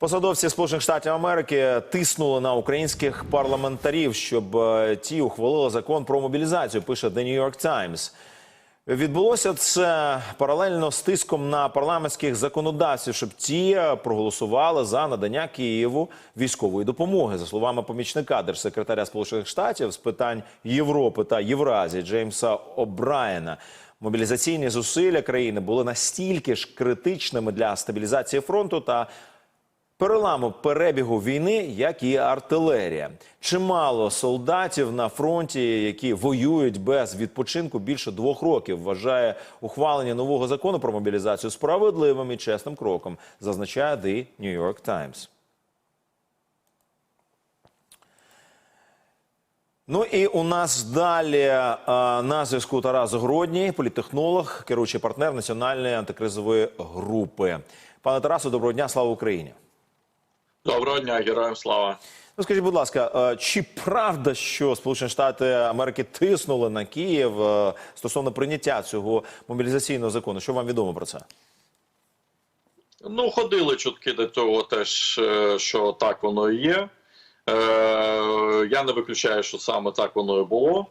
Посадовці Сполучених Штатів Америки тиснули на українських парламентарів, щоб е, ті ухвалили закон про мобілізацію. Пише The New York Times. Відбулося це паралельно з тиском на парламентських законодавців, щоб ті е, проголосували за надання Києву військової допомоги. За словами помічника держсекретаря Сполучених Штатів з питань Європи та Євразії Джеймса О'Брайена. Мобілізаційні зусилля країни були настільки ж критичними для стабілізації фронту та переламу перебігу війни, як і артилерія. Чимало солдатів на фронті, які воюють без відпочинку більше двох років, вважає ухвалення нового закону про мобілізацію справедливим і чесним кроком, зазначає The New York Times. Ну і у нас далі е, на зв'язку Тарас Гродній, політтехнолог, керуючий партнер національної антикризової групи. Пане Тарасу, доброго дня, слава Україні. Доброго дня, героям слава. Ну, скажіть, будь ласка, е, чи правда, що Сполучені Штати Америки тиснули на Київ е, стосовно прийняття цього мобілізаційного закону? Що вам відомо про це? Ну, ходили чутки до цього теж, е, що так воно і є. Я не виключаю, що саме так воно і було.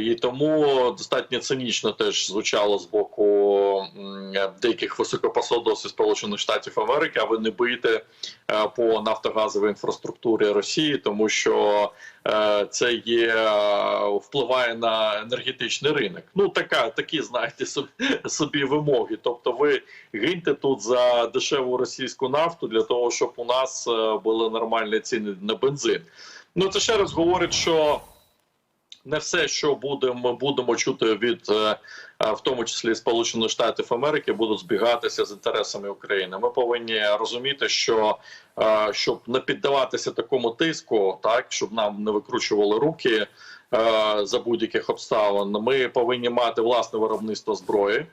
І тому достатньо цинічно теж звучало з боку деяких високопосадовців Сполучених Штатів Америки. А ви не боїте е, по нафтогазовій інфраструктурі Росії, тому що е, це є е, впливає на енергетичний ринок. Ну така такі знаєте собі, вимоги. Тобто, ви гиньте тут за дешеву російську нафту для того, щоб у нас були нормальні ціни на бензин. Ну це ще раз говорить, що не все, що будемо будемо чути від е, е, в тому числі Сполучених Штатів Америки, будуть збігатися з інтересами України. Ми повинні розуміти, що е, щоб не піддаватися такому тиску, так щоб нам не викручували руки за будь-яких обставин. Ми повинні мати власне виробництво зброї.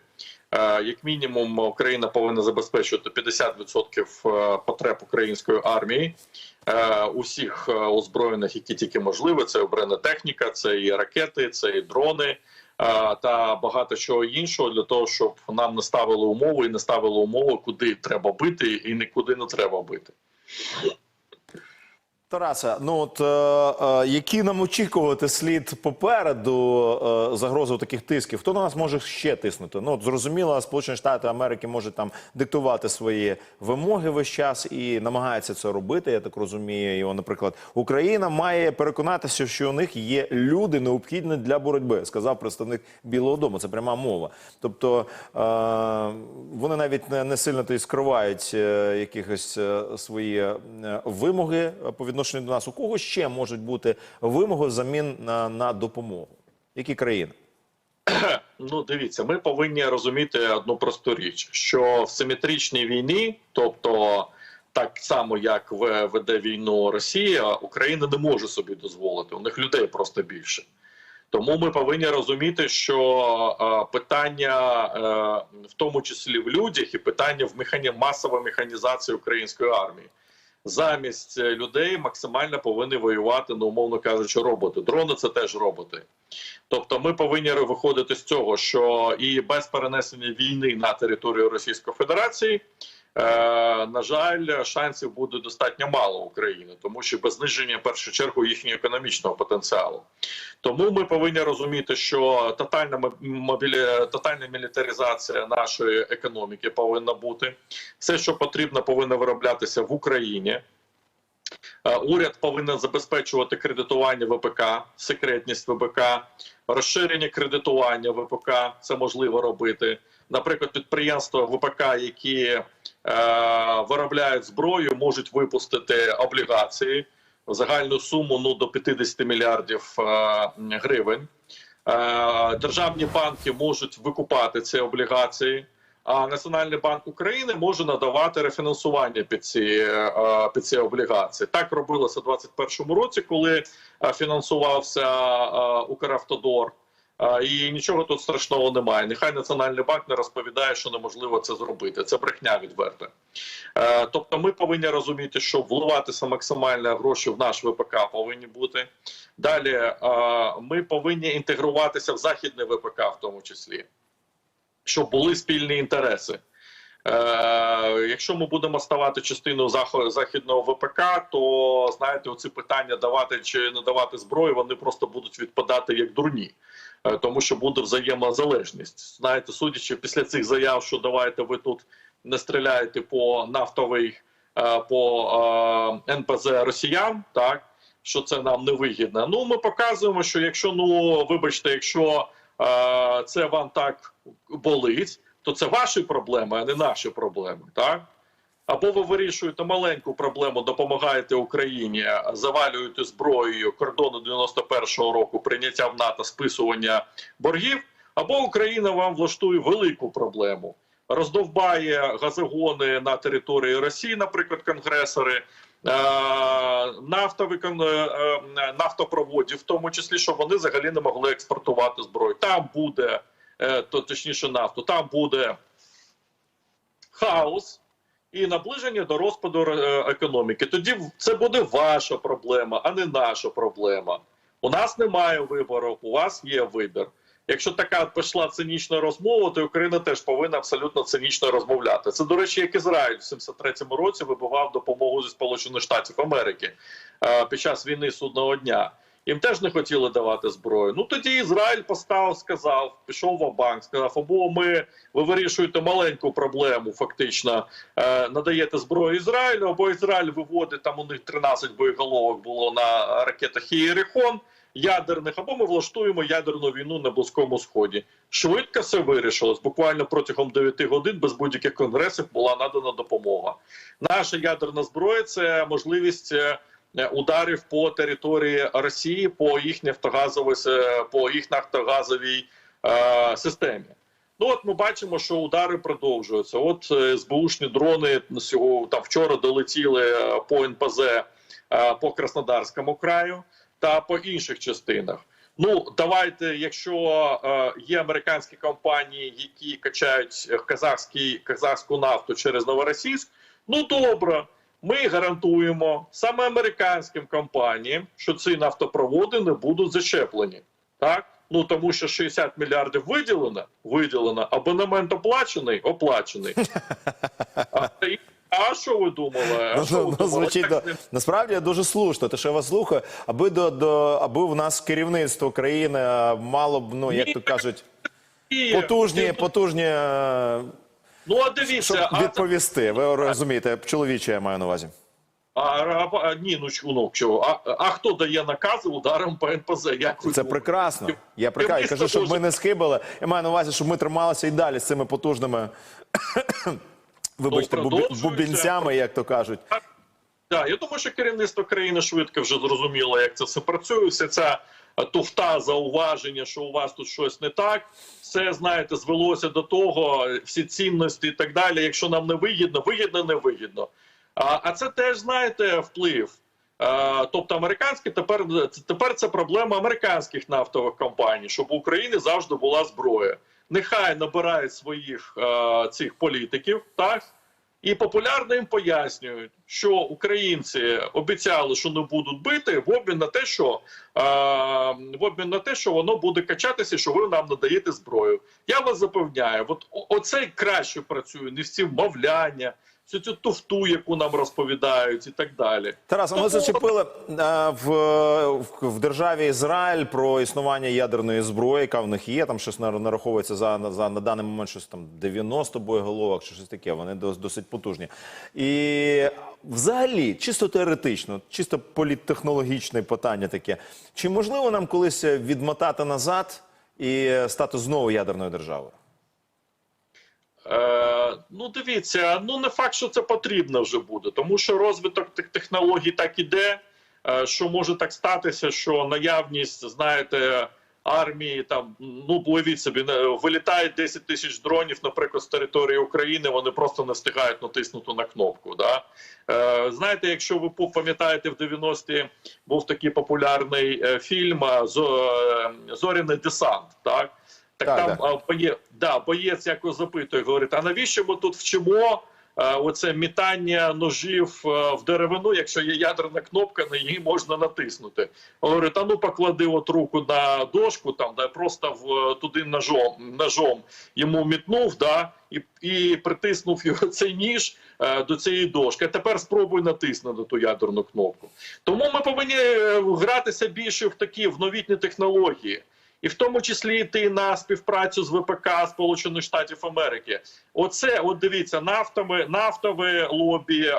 Як мінімум, Україна повинна забезпечувати 50% е, потреб української армії усіх е, озброєних, які тільки можливо. Це обрана техніка, це і ракети, це і дрони е, та багато чого іншого для того, щоб нам не ставили умови і не ставили умови, куди треба бити і нікуди не треба бити. Тараса, ну от е, е, які нам очікувати слід попереду е, загрози таких тисків? Хто на нас може ще тиснути? Ну от зрозуміло, Сполучені Штати Америки можуть там диктувати свої вимоги весь час і намагається це робити. Я так розумію. І, наприклад, Україна має переконатися, що у них є люди необхідні для боротьби, сказав представник Білого Дому. Це пряма мова. Тобто е, вони навіть не, не сильно то й скривають е, якихось е, свої е, вимоги по відношенню до нас. У кого ще можуть бути вимоги взамін на, на допомогу? Які країни? Ну, дивіться, ми повинні розуміти одну просту річ: що в симетричній війні, тобто так само як веде війну Росія, Україна не може собі дозволити. У них людей просто більше. Тому ми повинні розуміти, що е, питання, е, в тому числі в людях, і питання в механі... масової механізації української армії. Замість е, людей максимально повинні воювати, ну умовно кажучи, роботи. Дрони це теж роботи. Тобто, ми повинні виходити з цього, що і без перенесення війни на територію Російської Федерації, на жаль, шансів буде достатньо мало України, тому що без зниження в першу чергу їхнього економічного потенціалу. Тому ми повинні розуміти, що тотальна мобілі... тотальна мілітаризація нашої економіки повинна бути. Все, що потрібно, повинно вироблятися в Україні. Е, Уряд повинен забезпечувати кредитування ВПК, секретність ВПК, розширення кредитування ВПК. Це можливо робити. Наприклад, підприємства ВПК, які е, виробляють зброю, можуть випустити облігації в загальну суму ну до 50 мільярдів е, гривень. Е, державні банки можуть викупати ці облігації. А Національний банк України може надавати рефінансування під ці е, під ці облігації. Так робилося у 2021 році, коли е, фінансувався е, Укравтодор. І нічого тут страшного немає. Нехай Національний банк не розповідає, що неможливо це зробити. Це брехня відверта. Е, Тобто, ми повинні розуміти, що вливатися максимально гроші в наш ВПК повинні бути. Далі е, ми повинні інтегруватися в західний ВПК, в тому числі щоб були спільні інтереси. Е, якщо ми будемо ставати частиною західного ВПК, то знаєте, оці питання давати чи не давати зброю, вони просто будуть відпадати як дурні. Е, Тому що буде взаємозалежність. Знаєте, судячи після цих заяв, що давайте ви тут не стріляєте по нафтовий, е, по НПЗ росіян, так що це нам не вигідно. Ну ми показуємо, що якщо ну вибачте, якщо це вам так болить, то це ваші проблеми, а не наші проблеми, так. Або ви вирішуєте маленьку проблему, допомагаєте Україні, завалюєте зброєю кордону 91-го року, прийняття в НАТО, списування боргів, або Україна вам влаштує велику проблему, роздовбає газогони на території Росії, наприклад, конгресори, е, нафтові е, е, нафтопроводів, в тому числі, щоб вони взагалі не могли експортувати зброю. Там буде то точніше нафту, там буде хаос і наближення до розпаду е, економіки. Тоді це буде ваша проблема, а не наша проблема. У нас немає вибору, у вас є вибір. Якщо така пішла цинічна розмова, то Україна теж повинна абсолютно цинічно розмовляти. Це, до речі, як Ізраїль в 73-му році вибивав допомогу зі Сполучених Штатів Америки е, під час війни судного дня. Їм теж не хотіли давати зброю. Ну тоді Ізраїль поставив, сказав, пішов в банк, сказав: або ми ви вирішуєте маленьку проблему, фактично е, надаєте зброю Ізраїлю, або Ізраїль виводить там у них 13 боєголовок було на ракетах Єрихон ядерних, або ми влаштуємо ядерну війну на близькому сході. Швидко все вирішилось. Буквально протягом 9 годин без будь-яких конгресів була надана допомога. Наша ядерна зброя це можливість. Е, е, Ударів по території Росії по їх нафтогазовій по їх нафтогазовій е, системі. Ну от ми бачимо, що удари продовжуються. От е, СБУшні дрони там вчора долетіли е, по НПЗ е, по Краснодарському краю та по інших частинах. Ну давайте, якщо е, є американські компанії, які качають казахський казахську нафту через Новоросійськ, ну добре. Ми гарантуємо саме американським компаніям, що ці нафтопроводи не будуть зачеплені. Так? Ну тому що 60 мільярдів виділено, виділено, абонемент оплачений, оплачений. А, а що ви думали? А Ну, що ви ну, думали? звучить Так, до- насправді дуже слушно. Те, що я вас слухаю, аби до, до аби в нас керівництво країни мало б, ну як то кажуть, потужні, потужні, е, Ну а щоб дивіться, а, відповісти. Ви розумієте, чоловіче я маю на увазі. а, а, а ні, ну ну чого? А, а хто дає накази ударом по НПЗ? Як Це ви прекрасно. Я прекрасно кажу, щоб ми не схибили. Я маю на увазі, щоб ми трималися і далі з цими потужними. Вибачте, бубінцями, як то кажуть. Так, я думаю, що керівництво країни швидко вже зрозуміло, як це все працює. Вся ця е, туфта зауваження, що у вас тут щось не так. Все знаєте, звелося до того, всі цінності і так далі. Якщо нам не вигідно, вигідно, не вигідно. А, а це теж знаєте вплив. Е, тобто, американські тепер тепер це проблема американських нафтових компаній, щоб у України завжди була зброя. Нехай набирають своїх е, цих політиків, так і популярно їм пояснюють, що українці обіцяли, що не будуть бити в обмін на те, що е, в обмін на те, що воно буде качатися, що ви нам надаєте зброю. Я вас запевняю, от оцей краще працює, не всі вмовляння, всю цю туфту, яку нам розповідають, і так далі. Тарас, а ми зачепили е, в, в, в державі Ізраїль про існування ядерної зброї, яка в них є. Там щось нар- нараховується за, за на даний момент щось там 90 боєголовок чи щось таке. Вони дос- досить потужні. І взагалі, чисто теоретично, чисто політтехнологічне питання таке. Чи можливо нам колись відмотати назад і стати знову ядерною державою? Е, ну, дивіться, ну не факт, що це потрібно вже буде, тому що розвиток тих технологій так іде, е, що може так статися, що наявність, знаєте, армії там, ну уявіть собі, вилітають 10 тисяч дронів, наприклад, з території України, вони просто не встигають натиснути на кнопку. Да? Е, знаєте, якщо ви пам'ятаєте, в 90-ті був такий популярний фільм «Зо- Зоряний десант, так? Так, Так, там так. а, боє, да, боєць якось запитує, говорить, а навіщо ми тут вчимо е, оце мітання ножів е, в деревину, якщо є ядерна кнопка, на її можна натиснути. Говорить, а ну поклади от руку на дошку, там да просто в туди ножом ножом йому мітнув, да, і, і притиснув його цей ніж е, до цієї дошки. А тепер спробуй натиснути ту ядерну кнопку. Тому ми повинні е, гратися більше в такі в новітні технології. І в тому числі йти на співпрацю з ВПК Сполучених Штатів Америки. Оце, от дивіться, нафтове, нафтове лобі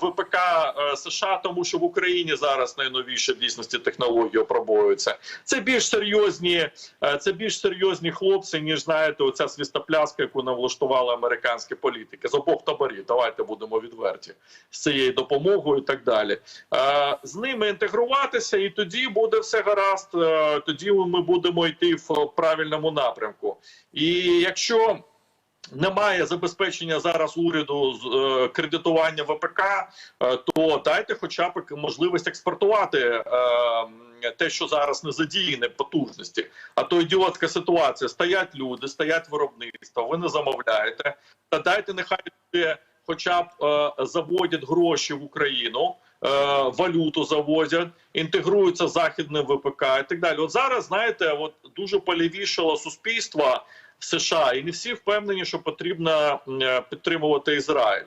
ВПК е, США, тому що в Україні зараз найновіші в дійсності технології опробовуються. Це більш серйозні, е, це більш серйозні хлопці, ніж знаєте, оця свістопляска, яку нам влаштували американські політики з обох таборів. Давайте будемо відверті з цією допомогою і так далі. Е, З ними інтегруватися, і тоді буде все гаразд. Тоді ми будемо йти в правильному напрямку. І якщо немає забезпечення зараз уряду з е, кредитування ВПК, е, то дайте хоча б можливість експортувати е, те, що зараз не задіяне потужності. А то ідіотська ситуація: стоять люди, стоять виробництва, ви не замовляєте. Та дайте нехай хоча б е, заводять гроші в Україну. Е, Валюту завозять, інтегруються західним ВПК і так далі. От зараз знаєте, от дуже полівішало суспільство в США, і не всі впевнені, що потрібно е, підтримувати Ізраїль.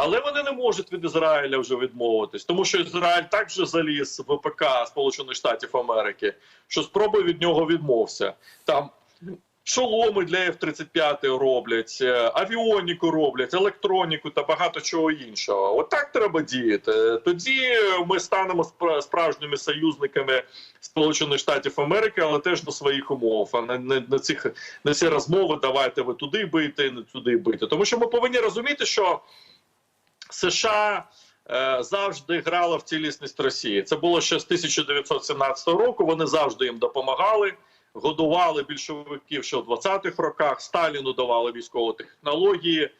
Але вони не можуть від Ізраїля вже відмовитись, тому що Ізраїль так вже заліз в ВПК Сполучених Штатів Америки, що спроби від нього відмовся. Там шоломи для F-35 роблять, е, авіоніку роблять, електроніку та багато чого іншого. От треба діяти. Тоді ми станемо справжніми союзниками Сполучених Штатів Америки, але теж на своїх умовах. А не, не, не цих не ці розмови. Давайте ви туди бийте, не туди бийте. Тому що ми повинні розуміти, що США. е, Завжди грала в цілісність Росії. Це було ще з 1917 року. Вони завжди їм допомагали, годували більшовиків ще в 20-х роках. Сталіну давали військові технології.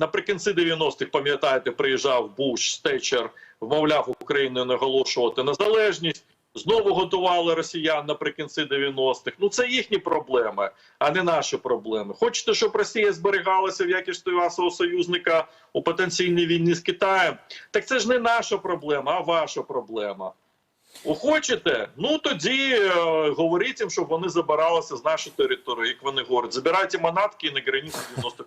Наприкінці 90-х, пам'ятаєте, приїжджав Буш Стечер, вмовляв Україну не оголошувати незалежність. Знову годували росіян наприкінці 90-х. Ну це їхні проблеми, а не наші проблеми. Хочете, щоб Росія зберігалася в якості вашого союзника у потенційній війні з Китаєм? Так це ж не наша проблема, а ваша проблема. Хочете? Ну тоді е, говоріть їм, щоб вони забиралися з нашої території, як вони говорять. Забирайте манатки і на границі 95